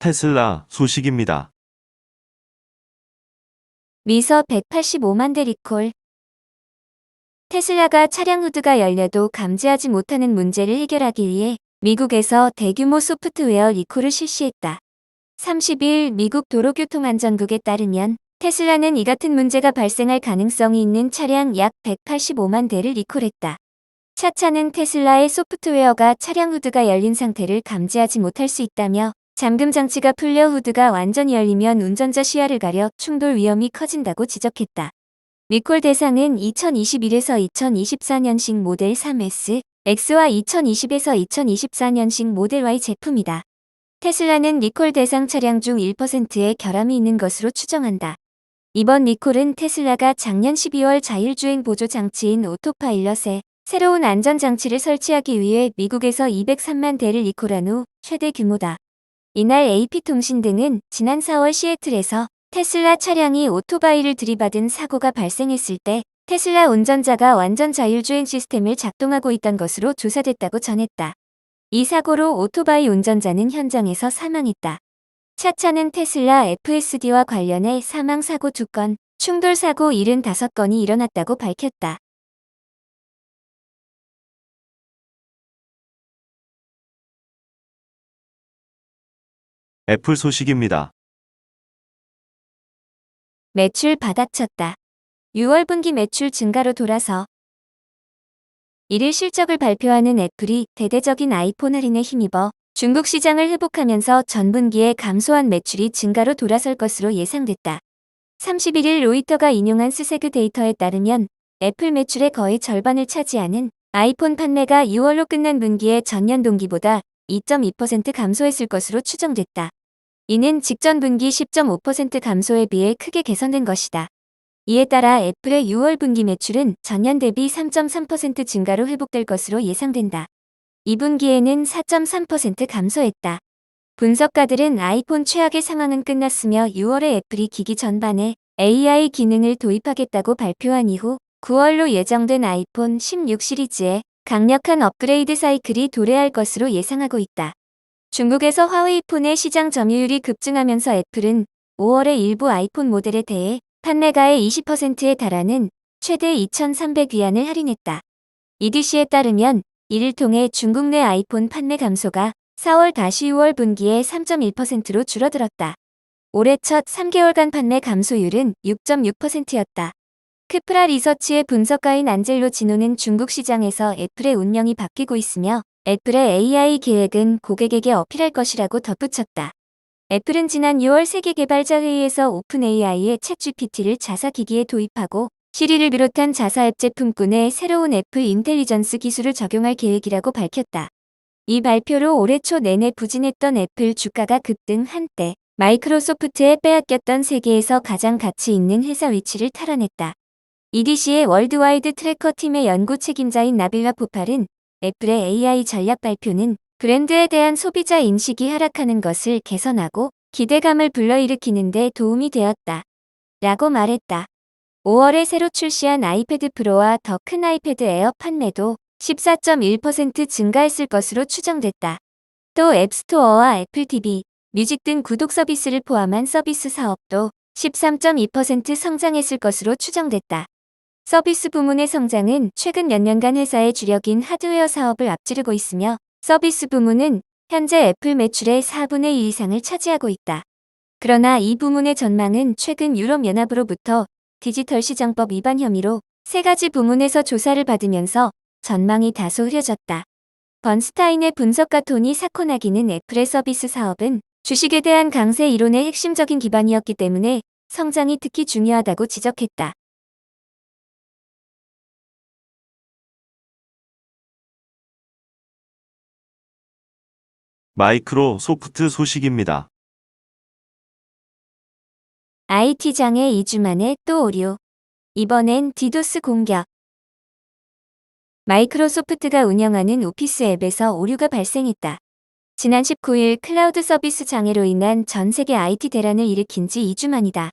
테슬라 소식입니다. 미서 185만 대 리콜. 테슬라가 차량 후드가 열려도 감지하지 못하는 문제를 해결하기 위해 미국에서 대규모 소프트웨어 리콜을 실시했다. 30일 미국 도로교통안전국에 따르면 테슬라는 이 같은 문제가 발생할 가능성이 있는 차량 약 185만 대를 리콜했다. 차차는 테슬라의 소프트웨어가 차량 후드가 열린 상태를 감지하지 못할 수 있다며 잠금 장치가 풀려 후드가 완전히 열리면 운전자 시야를 가려 충돌 위험이 커진다고 지적했다. 리콜 대상은 2021에서 2024년식 모델 3S, X와 2020에서 2024년식 모델 Y 제품이다. 테슬라는 리콜 대상 차량 중 1%의 결함이 있는 것으로 추정한다. 이번 리콜은 테슬라가 작년 12월 자율주행 보조 장치인 오토파일럿에 새로운 안전장치를 설치하기 위해 미국에서 203만 대를 리콜한 후 최대 규모다. 이날 AP통신 등은 지난 4월 시애틀에서 테슬라 차량이 오토바이를 들이받은 사고가 발생했을 때 테슬라 운전자가 완전 자율주행 시스템을 작동하고 있던 것으로 조사됐다고 전했다. 이 사고로 오토바이 운전자는 현장에서 사망했다. 차차는 테슬라 FSD와 관련해 사망 사고 2건, 충돌 사고 75건이 일어났다고 밝혔다. 애플 소식입니다. 매출 바닥쳤다. 6월 분기 매출 증가로 돌아서 1일 실적을 발표하는 애플이 대대적인 아이폰 할인에 힘입어 중국 시장을 회복하면서 전분기에 감소한 매출이 증가로 돌아설 것으로 예상됐다. 31일 로이터가 인용한 스세그 데이터에 따르면 애플 매출의 거의 절반을 차지하는 아이폰 판매가 6월로 끝난 분기에 전년 동기보다 2.2% 감소했을 것으로 추정됐다. 이는 직전 분기 10.5% 감소에 비해 크게 개선된 것이다. 이에 따라 애플의 6월 분기 매출은 전년 대비 3.3% 증가로 회복될 것으로 예상된다. 2분기에는 4.3% 감소했다. 분석가들은 아이폰 최악의 상황은 끝났으며 6월에 애플이 기기 전반에 AI 기능을 도입하겠다고 발표한 이후 9월로 예정된 아이폰 16 시리즈에 강력한 업그레이드 사이클이 도래할 것으로 예상하고 있다. 중국에서 화웨이 폰의 시장 점유율이 급증하면서 애플은 5월에 일부 아이폰 모델에 대해 판매가의 20%에 달하는 최대 2,300위안을 할인했다. EDC에 따르면 이를 통해 중국 내 아이폰 판매 감소가 4월 다시 6월 분기에 3.1%로 줄어들었다. 올해 첫 3개월간 판매 감소율은 6.6%였다. 크프라 리서치의 분석가인 안젤로 지노는 중국 시장에서 애플의 운명이 바뀌고 있으며 애플의 AI 계획은 고객에게 어필할 것이라고 덧붙였다. 애플은 지난 6월 세계 개발자 회의에서 오픈 AI의 챗 GPT를 자사 기기에 도입하고 시리를 비롯한 자사 앱 제품군에 새로운 애플 인텔리전스 기술을 적용할 계획이라고 밝혔다. 이 발표로 올해 초 내내 부진했던 애플 주가가 급등 한때 마이크로소프트에 빼앗겼던 세계에서 가장 가치 있는 회사 위치를 탈환했다. EDC의 월드와이드 트래커 팀의 연구 책임자인 나빌라 포팔은 애플의 AI 전략 발표는 브랜드에 대한 소비자 인식이 하락하는 것을 개선하고 기대감을 불러일으키는 데 도움이 되었다. 라고 말했다. 5월에 새로 출시한 아이패드 프로와 더 큰 아이패드 에어 판매도 14.1% 증가했을 것으로 추정됐다. 또 앱스토어와 애플 TV, 뮤직 등 구독 서비스를 포함한 서비스 사업도 13.2% 성장했을 것으로 추정됐다. 서비스 부문의 성장은 최근 몇 년간 회사의 주력인 하드웨어 사업을 앞지르고 있으며 서비스 부문은 현재 애플 매출의 4분의 1 이상을 차지하고 있다. 그러나 이 부문의 전망은 최근 유럽연합으로부터 디지털 시장법 위반 혐의로 세 가지 부문에서 조사를 받으면서 전망이 다소 흐려졌다. 번스타인의 분석가 토니 사코나기는 애플의 서비스 사업은 주식에 대한 강세 이론의 핵심적인 기반이었기 때문에 성장이 특히 중요하다고 지적했다. 마이크로 소프트 소식입니다. IT장에 2주 만에 또 오류. 이번엔 디도스 공격. 마이크로소프트가 운영하는 오피스 앱에서 오류가 발생했다. 지난 19일 클라우드 서비스 장애로 인한 전 세계 IT 대란을 일으킨 지 2주 만이다.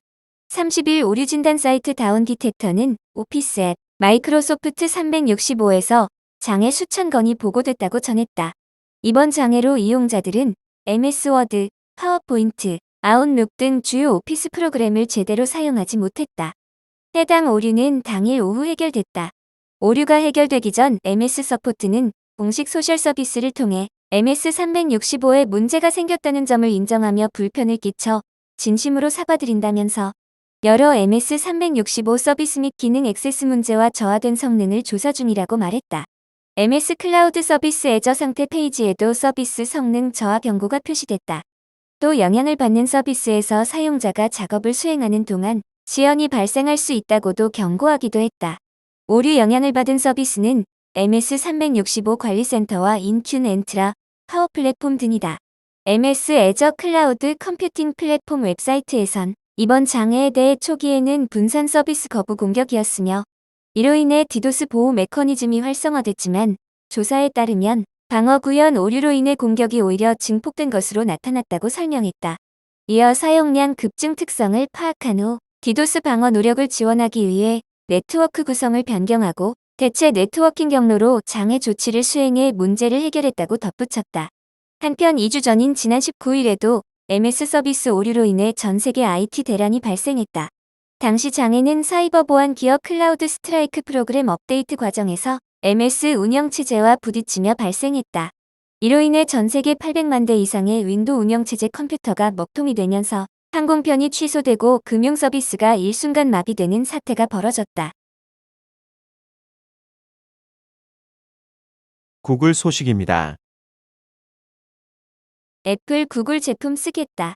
30일 오류 진단 사이트 다운 디텍터는 오피스 앱 마이크로소프트 365에서 장애 수천 건이 보고됐다고 전했다. 이번 장애로 이용자들은 MS 워드, 파워포인트, 아웃룩 등 주요 오피스 프로그램을 제대로 사용하지 못했다. 해당 오류는 당일 오후 해결됐다. 오류가 해결되기 전 MS 서포트는 공식 소셜 서비스를 통해 MS365에 문제가 생겼다는 점을 인정하며 불편을 끼쳐 진심으로 사과드린다면서 여러 MS365 서비스 및 기능 액세스 문제와 저하된 성능을 조사 중이라고 말했다. MS 클라우드 서비스 애저 상태 페이지에도 서비스 성능 저하 경고가 표시됐다. 또 영향을 받는 서비스에서 사용자가 작업을 수행하는 동안 지연이 발생할 수 있다고도 경고하기도 했다. 오류 영향을 받은 서비스는 MS365 관리센터와 인튠 엔트라, 파워 플랫폼 등이다. MS 애저 클라우드 컴퓨팅 플랫폼 웹사이트에선 이번 장애에 대해 초기에는 분산 서비스 거부 공격이었으며 이로 인해 디도스 보호 메커니즘이 활성화됐지만 조사에 따르면 방어 구현 오류로 인해 공격이 오히려 증폭된 것으로 나타났다고 설명했다. 이어 사용량 급증 특성을 파악한 후 디도스 방어 노력을 지원하기 위해 네트워크 구성을 변경하고 대체 네트워킹 경로로 장애 조치를 수행해 문제를 해결했다고 덧붙였다. 한편 2주 전인 지난 19일에도 MS 서비스 오류로 인해 전 세계 IT 대란이 발생했다. 당시 장애는 사이버 보안 기업 클라우드 스트라이크 프로그램 업데이트 과정에서 MS 운영체제와 부딪히며 발생했다. 이로 인해 전 세계 800만 대 이상의 윈도우 운영체제 컴퓨터가 먹통이 되면서 항공편이 취소되고 금융 서비스가 일순간 마비되는 사태가 벌어졌다. 구글 소식입니다. 애플, 구글 제품 쓰겠다.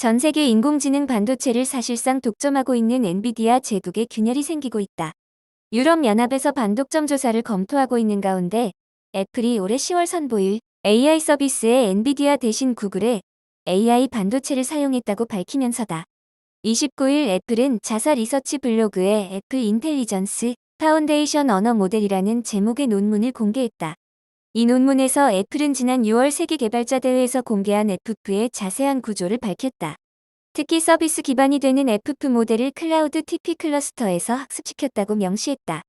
전 세계 인공지능 반도체를 사실상 독점하고 있는 엔비디아 제국에 균열이 생기고 있다. 유럽연합에서 반독점 조사를 검토하고 있는 가운데 애플이 올해 10월 선보일 AI 서비스에 엔비디아 대신 구글의 AI 반도체를 사용했다고 밝히면서다. 29일 애플은 자사 리서치 블로그에 애플 인텔리전스 파운데이션 언어 모델이라는 제목의 논문을 공개했다. 이 논문에서 애플은 지난 6월 세계 개발자 대회에서 공개한 FF의 자세한 구조를 밝혔다. 특히 서비스 기반이 되는 FF 모델을 클라우드 TP 클러스터에서 학습시켰다고 명시했다.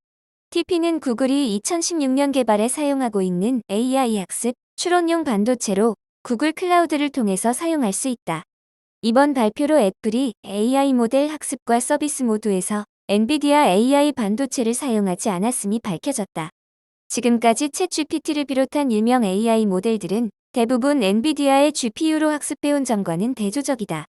TP는 구글이 2016년 개발에 사용하고 있는 AI 학습 추론용 반도체로 구글 클라우드를 통해서 사용할 수 있다. 이번 발표로 애플이 AI 모델 학습과 서비스 모두에서 엔비디아 AI 반도체를 사용하지 않았음이 밝혀졌다. 지금까지 챗 GPT를 비롯한 유명 AI 모델들은 대부분 엔비디아의 GPU로 학습해온 점과는 대조적이다.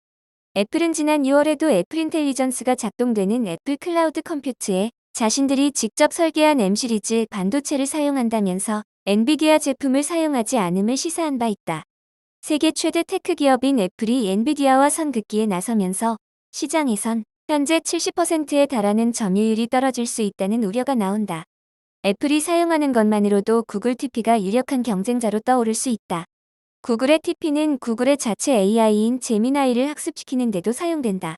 애플은 지난 6월에도 애플 인텔리전스가 작동되는 애플 클라우드 컴퓨트에 자신들이 직접 설계한 M 시리즈 반도체를 사용한다면서 엔비디아 제품을 사용하지 않음을 시사한 바 있다. 세계 최대 테크 기업인 애플이 엔비디아와 선긋기에 나서면서 시장에선 현재 70%에 달하는 점유율이 떨어질 수 있다는 우려가 나온다. 애플이 사용하는 것만으로도 구글 TP가 유력한 경쟁자로 떠오를 수 있다. 구글의 TP는 구글의 자체 AI인 제미나이를 학습시키는 데도 사용된다.